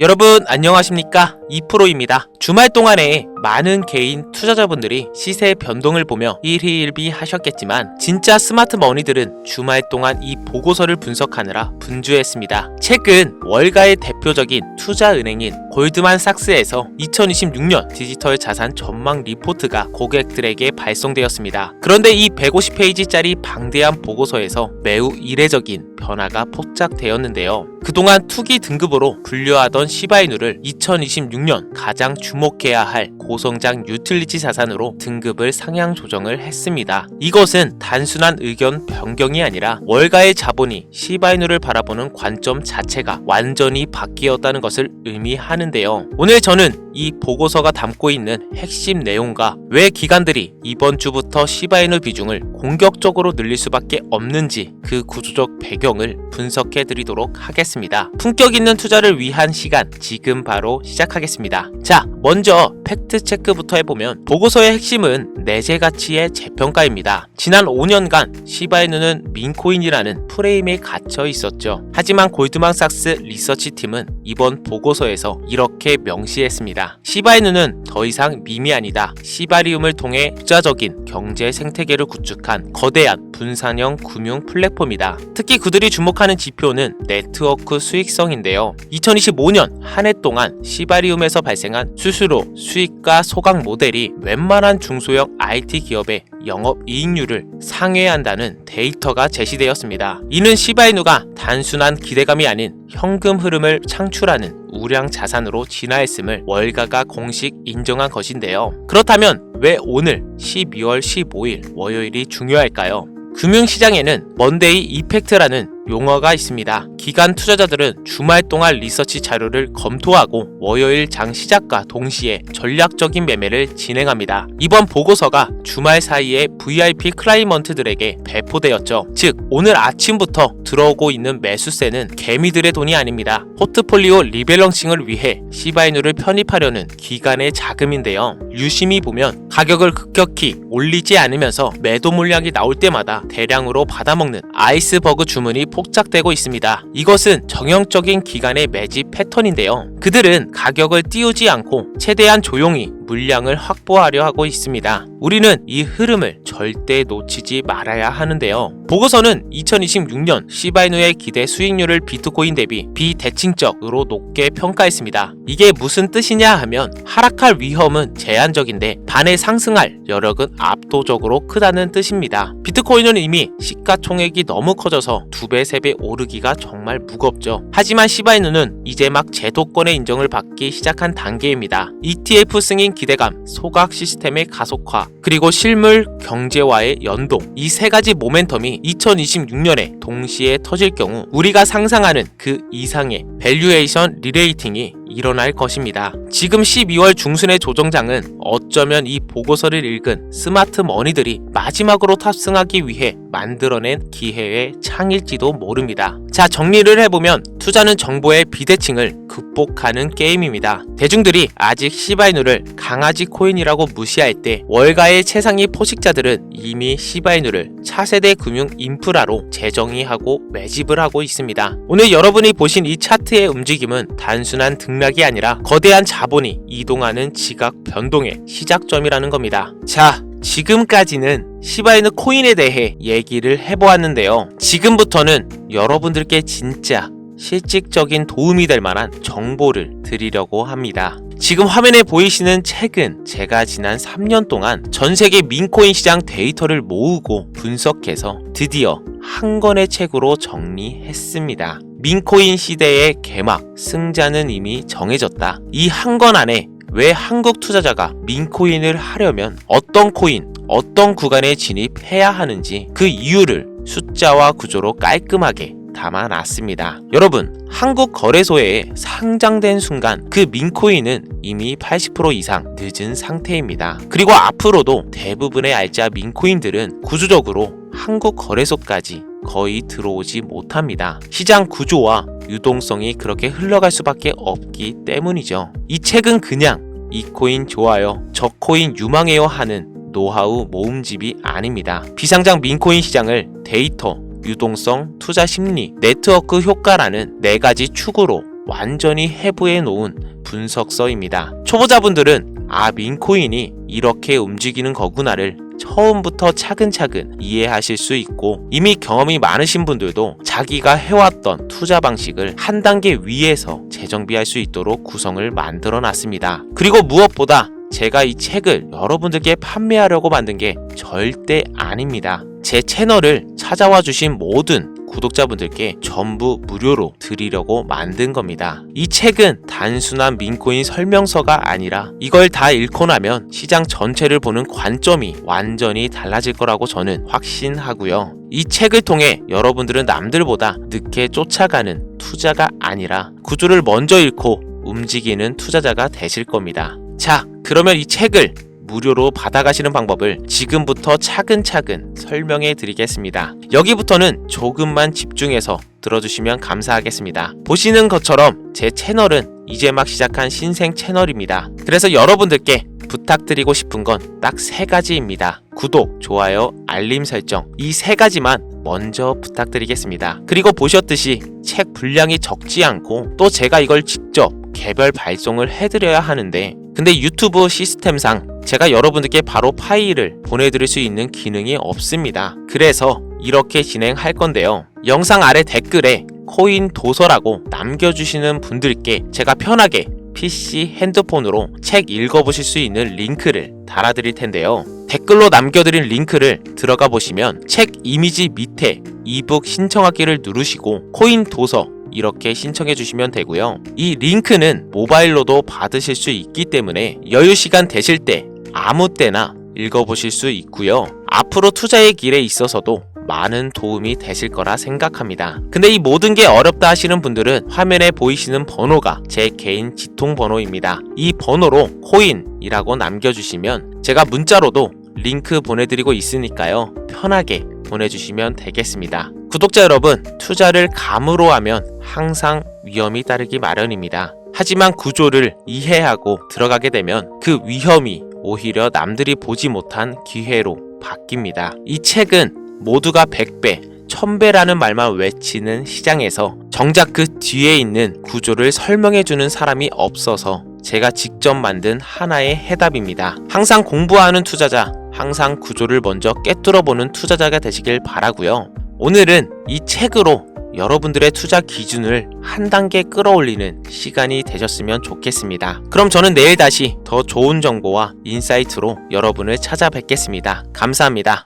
여러분 안녕하십니까 2프로입니다. 주말 동안에 많은 개인 투자자분들이 시세 변동을 보며 일희일비 하셨겠지만 진짜 스마트 머니들은 주말 동안 이 보고서를 분석하느라 분주했습니다. 최근 월가의 대표적인 투자 은행인 골드만삭스에서 2026년 디지털 자산 전망 리포트가 고객들에게 발송되었습니다. 그런데 이 150페이지짜리 방대한 보고서에서 매우 이례적인 변화가 포착되었는데요. 그동안 투기 등급으로 분류하던 시바이누를 2026년 가장 주목해야 할 고성장 유틸리티 자산으로 등급을 상향 조정을 했습니다. 이것은 단순한 의견 변경이 아니라 월가의 자본이 시바이누를 바라보는 관점 자체가 완전히 바뀌었다는 것을 의미하는데요. 오늘 저는 이 보고서가 담고 있는 핵심 내용과 왜 기관들이 이번 주부터 시바이누 비중을 공격적으로 늘릴 수밖에 없는지 그 구조적 배경을 분석해 드리도록 하겠습니다. 품격 있는 투자를 위한 시간 지금 바로 시작하겠습니다. 자, 먼저 팩트 체크부터 해보면 보고서의 핵심은 내재 가치의 재평가입니다. 지난 5년간 시바이누는 민코인이라는 프레임에 갇혀 있었죠. 하지만 골드만삭스 리서치 팀은 이번 보고서에서 이렇게 명시했습니다. 시바이누는 더 이상 밈이 아니다. 시바리움을 통해 투자적인 경제 생태계를 구축한 거대한 분산형 금융 플랫폼이다. 특히 그들이 주목하는 지표는 네트워크 수익성인데요. 2025년 한 해 동안 시바리움에서 발생한 수수료, 수익과 소각 모델이 웬만한 중소형 IT 기업의 영업 이익률을 상회한다는 데이터가 제시되었습니다. 이는 시바이누가 단순한 기대감이 아닌 현금 흐름을 창출하는 우량 자산으로 진화했음을 월가가 공식 인정한 것인데요. 그렇다면 왜 오늘 12월 15일 월요일이 중요할까요? 금융시장에는 먼데이 이펙트라는 용어가 있습니다. 기관 투자자들은 주말 동안 리서치 자료를 검토하고 월요일 장 시작과 동시에 전략적인 매매를 진행합니다. 이번 보고서가 주말 사이에 VIP 클라이먼트들에게 배포되었죠. 즉, 오늘 아침부터 들어오고 있는 매수세는 개미들의 돈이 아닙니다. 포트폴리오 리밸런싱을 위해 시바이누를 편입하려는 기관의 자금인데요. 유심히 보면 가격을 급격히 올리지 않으면서 매도 물량이 나올 때마다 대량으로 받아먹는 아이스버그 주문이 폭작되고 있습니다. 이것은 정형적인 기관의 매집 패턴인데요. 그들은 가격을 띄우지 않고 최대한 조용히 물량을 확보하려 하고 있습니다. 우리는 이 흐름을 절대 놓치지 말아야 하는데요. 보고서는 2026년 시바이누의 기대 수익률을 비트코인 대비 비대칭적으로 높게 평가했습니다. 이게 무슨 뜻이냐 하면 하락할 위험은 제한적인데 반에 상승할 여력은 압도적으로 크다는 뜻입니다. 비트코인은 이미 시가총액이 너무 커져서 두 배, 세배 오르기가 정말 무겁죠. 하지만 시바이누는 이제 막 제도권 의 인정을 받기 시작한 단계입니다. ETF 승인 기대감, 소각 시스템의 가속화, 그리고 실물 경제와의 연동 이 세 가지 모멘텀이 2026년에 동시에 터질 경우 우리가 상상하는 그 이상의 밸류에이션 리레이팅이 일어날 것입니다. 지금 12월 중순의 조정장은 어쩌면 이 보고서를 읽은 스마트 머니들이 마지막으로 탑승하기 위해 만들어낸 기회의 창일지도 모릅니다. 자, 정리를 해보면 투자는 정보의 비대칭을 극복하는 게임입니다. 대중들이 아직 시바이누를 강아지 코인이라고 무시할 때 월가의 최상위 포식자들은 이미 시바이누를 차세대 금융 인프라로 재정의하고 매집을 하고 있습니다. 오늘 여러분이 보신 이 차트의 움직임은 단순한 등락이 아니라 거대한 자본이 이동하는 지각 변동의 시작점이라는 겁니다. 자, 지금까지는 시바이누 코인에 대해 얘기를 해보았는데요. 지금부터는 여러분들께 진짜 실질적인 도움이 될 만한 정보를 드리려고 합니다. 지금 화면에 보이시는 책은 제가 지난 3년 동안 전 세계 민코인 시장 데이터를 모으고 분석해서 드디어 한 권의 책으로 정리했습니다. 민코인 시대의 개막, 승자는 이미 정해졌다. 이 한 권 안에 왜 한국 투자자가 민코인을 하려면 어떤 코인, 어떤 구간에 진입해야 하는지 그 이유를 숫자와 구조로 깔끔하게 담아놨습니다. 여러분, 한국 거래소에 상장된 순간 그 민코인은 이미 80% 이상 늦은 상태입니다. 그리고 앞으로도 대부분의 알짜 민코인들은 구조적으로 한국 거래소까지 거의 들어오지 못합니다. 시장 구조와 유동성이 그렇게 흘러갈 수밖에 없기 때문이죠. 이 책은 그냥 이 코인 좋아요, 저 코인 유망해요 하는 노하우 모음집이 아닙니다. 비상장 민코인 시장을 데이터, 유동성, 투자 심리, 네트워크 효과라는 네 가지 축으로 완전히 해부해 놓은 분석서입니다. 초보자분들은 아 민코인이 이렇게 움직이는 거구나를 처음부터 차근차근 이해하실 수 있고 이미 경험이 많으신 분들도 자기가 해왔던 투자 방식을 한 단계 위에서 재정비할 수 있도록 구성을 만들어 놨습니다. 그리고 무엇보다 제가 이 책을 여러분들께 판매하려고 만든 게 절대 아닙니다. 제 채널을 찾아와 주신 모든 구독자분들께 전부 무료로 드리려고 만든 겁니다. 이 책은 단순한 민코인 설명서가 아니라 이걸 다 읽고 나면 시장 전체를 보는 관점이 완전히 달라질 거라고 저는 확신하고요. 이 책을 통해 여러분들은 남들보다 늦게 쫓아가는 투자가 아니라 구조를 먼저 읽고 움직이는 투자자가 되실 겁니다. 자, 그러면 이 책을 무료로 받아가시는 방법을 지금부터 차근차근 설명해 드리겠습니다. 여기부터는 조금만 집중해서 들어주시면 감사하겠습니다. 보시는 것처럼 제 채널은 이제 막 시작한 신생 채널입니다. 그래서 여러분들께 부탁드리고 싶은 건 딱 세 가지입니다. 구독, 좋아요, 알림 설정. 이 세 가지만 먼저 부탁드리겠습니다. 그리고 보셨듯이 책 분량이 적지 않고 또 제가 이걸 직접 개별 발송을 해드려야 하는데 근데 유튜브 시스템상 제가 여러분들께 바로 파일을 보내드릴 수 있는 기능이 없습니다. 그래서 이렇게 진행할 건데요. 영상 아래 댓글에 코인 도서라고 남겨주시는 분들께 제가 편하게 PC 핸드폰으로 책 읽어보실 수 있는 링크를 달아드릴 텐데요. 댓글로 남겨드린 링크를 들어가 보시면 책 이미지 밑에 이북 신청하기를 누르시고 코인 도서 이렇게 신청해 주시면 되고요. 이 링크는 모바일로도 받으실 수 있기 때문에 여유 시간 되실 때 아무 때나 읽어보실 수 있고요. 앞으로 투자의 길에 있어서도 많은 도움이 되실 거라 생각합니다. 근데 이 모든 게 어렵다 하시는 분들은 화면에 보이시는 번호가 제 개인 지통 번호입니다. 이 번호로 코인이라고 남겨주시면 제가 문자로도 링크 보내드리고 있으니까요. 편하게 보내주시면 되겠습니다. 구독자 여러분, 투자를 감으로 하면 항상 위험이 따르기 마련입니다. 하지만 구조를 이해하고 들어가게 되면 그 위험이 오히려 남들이 보지 못한 기회로 바뀝니다. 이 책은 모두가 100배, 1000배라는 말만 외치는 시장에서 정작 그 뒤에 있는 구조를 설명해주는 사람이 없어서 제가 직접 만든 하나의 해답입니다. 항상 공부하는 투자자, 항상 구조를 먼저 깨뚫어 보는 투자자가 되시길 바라고요. 오늘은 이 책으로 여러분들의 투자 기준을 한 단계 끌어올리는 시간이 되셨으면 좋겠습니다. 그럼 저는 내일 다시 더 좋은 정보와 인사이트로 여러분을 찾아뵙겠습니다. 감사합니다.